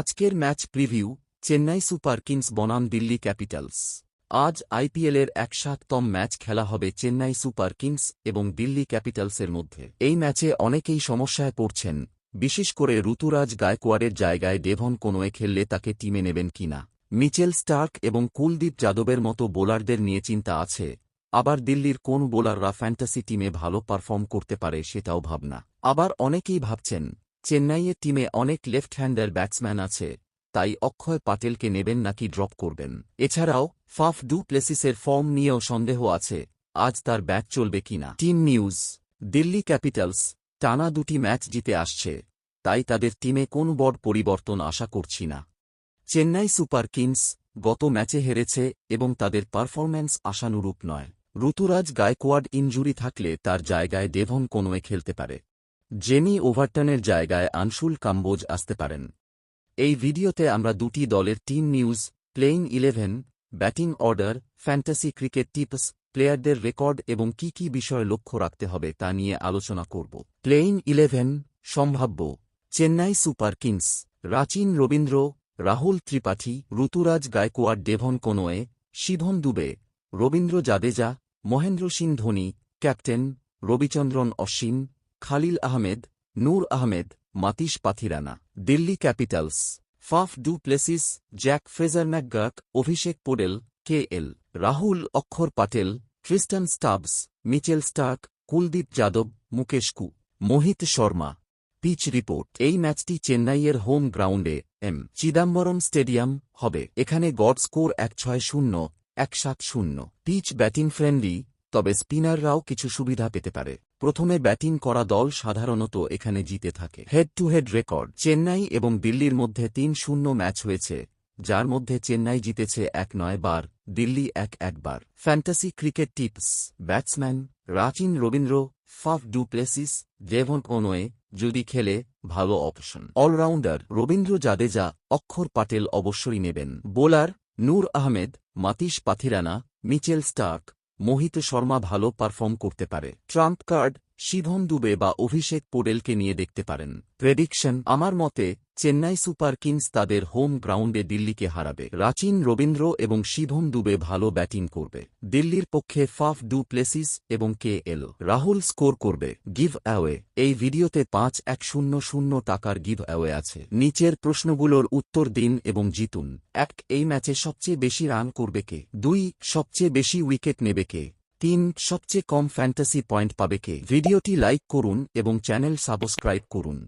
আজকের match preview, Chennai Super Kings বনাম Delhi Capitals. আজ আইপিএলের একষাটতম ম্যাচ খেলা হবে চেন্নাই সুপার কিংস এবং দিল্লি ক্যাপিটালসের মধ্যে। এই ম্যাচে অনেকেই সমস্যায় পড়ছেন, বিশেষ করে ঋতুরাজ গায়কোয়াড়ের জায়গায় ডেভন কোনোয়ে খেললে তাকে টিমে নেবেন কিনা। মিচেল স্টার্ক এবং কুলদীপ যাদবের মতো বোলারদের নিয়ে চিন্তা আছে, আবার দিল্লির কোন বোলাররা ফ্যান্টাসি টিমে ভালো পারফর্ম করতে পারে সেটাও ভাবনা। আবার অনেকেই ভাবছেন চেন্নাইয়ের টিমে অনেক লেফট হ্যান্ডার ব্যাটসম্যান আছে, তাই অক্ষয় পাটেলকে নেবেন নাকি ড্রপ করবেন। এছাড়াও, ফাফ ডু প্লেসিসের ফর্ম নিয়েও সন্দেহ আছে, আজ তার ব্যাট চলবে কিনা। টিম নিউজ, দিল্লি ক্যাপিটালস, টানা দুটি ম্যাচ জিতে আসছে, তাই তাদের টিমে কোন বড় পরিবর্তন আশা করছি না। চেন্নাই সুপার কিংস গত ম্যাচে হেরেছে এবং তাদের পারফরম্যান্স আশানুরূপ নয়। ঋতুরাজ গায়কোয়াড ইনজুরি থাকলে তার জায়গায় ডেভন কোনোয়ে খেলতে পারে। জেমি ওভারটনের জায়গায় আনশুল কাম্বোজ আসতে পারেন। এই ভিডিওতে আমরা দুটি দলের team news playing eleven, batting order, fantasy cricket tips, প্লেয়ারদের রেকর্ড এবং কি কি বিষয় লক্ষ্য রাখতে হবে তা নিয়ে আলোচনা করব। প্লেইং ইলেভেন, সম্ভাব্য, Chennai Super Kings, Rachin Ravindra, Rahul Tripathi, Ruturaj Gaikwad, Devon Conway Shivam Dube, Ravindra Jadeja, Mahendra Singh Dhoni, captain, Ravichandran Ashwin Khalil Ahmed, Noor Ahmed, Matheesha Pathirana, Delhi Capitals, Faf du Plessis Jake Fraser McGurk Abhishek Porel, K L, Rahul Axar Patel Tristan Stubbs, Mitchell Starc, Kuldeep Yadav, Mukesh কু, Mohit Sharma. Pitch report, এই ম্যাচটি চেন্নাইয়ের home গ্রাউন্ডে, M, Chidambaram stadium হবে, এখানে god score এক ছয় শূন্য, এক সাত শূন্য। পিচ ব্যাটিং ফ্রেন্ডলি, তবে স্পিনাররাও কিছু সুবিধা পেতে পারে। প্রথমে ব্যাটিং করা দল সাধারণত এখানে জিতে থাকে। Head to head record Chennai এবং দিল্লির মধ্যে তিন শূন্য ম্যাচ হয়েছে, যার মধ্যে চেন্নাই জিতেছে এক নয় বার, দিল্লি এক একবার fantasy cricket tips batsman Rachin Ravindra, Faf du Plessis Devon Conway যদি খেলে, ভালো অপশন অলরাউন্ডার রবীন্দ্র জাদেজা, অক্ষর পাটেল অবশ্যই নেবেন। Bowler Noor Ahmed, Matheesha Pathirana, Mitchell Starc. Mohit Sharma ভালো পারফর্ম করতে পারে। ট্রাম্প কার্ড শিভন দুবে বা অভিষেক পোডেলকে নিয়ে দেখতে পারেন। প্রেডিকশন, আমার মতে, চেন্নাই সুপার কিংস তাদের হোম গ্রাউন্ডে দিল্লিকে হারাবে। রাচিন, রবীন্দ্র এবং শিভম দুবে ভালো ব্যাটিং করবে। দিল্লির পক্ষে ফাফ ডু প্লেসিস এবং কে এল। রাহুল স্কোর করবে। Give away. এই ভিডিওতে পাঁচ এক শূন্য শূন্য টাকার গিভ অ্যাওয়ে আছে। নিচের প্রশ্নগুলোর উত্তর দিন এবং জিতুন। এক, এই ম্যাচে সবচেয়ে বেশি রান করবে কে? দুই, সবচেয়ে বেশি উইকেট নেবে কে? তিন সবচেয়ে কম ফ্যান্টাসি পয়েন্ট পাবে কে। ভিডিওটি লাইক করুন এবং চ্যানেল সাবস্ক্রাইব করুন।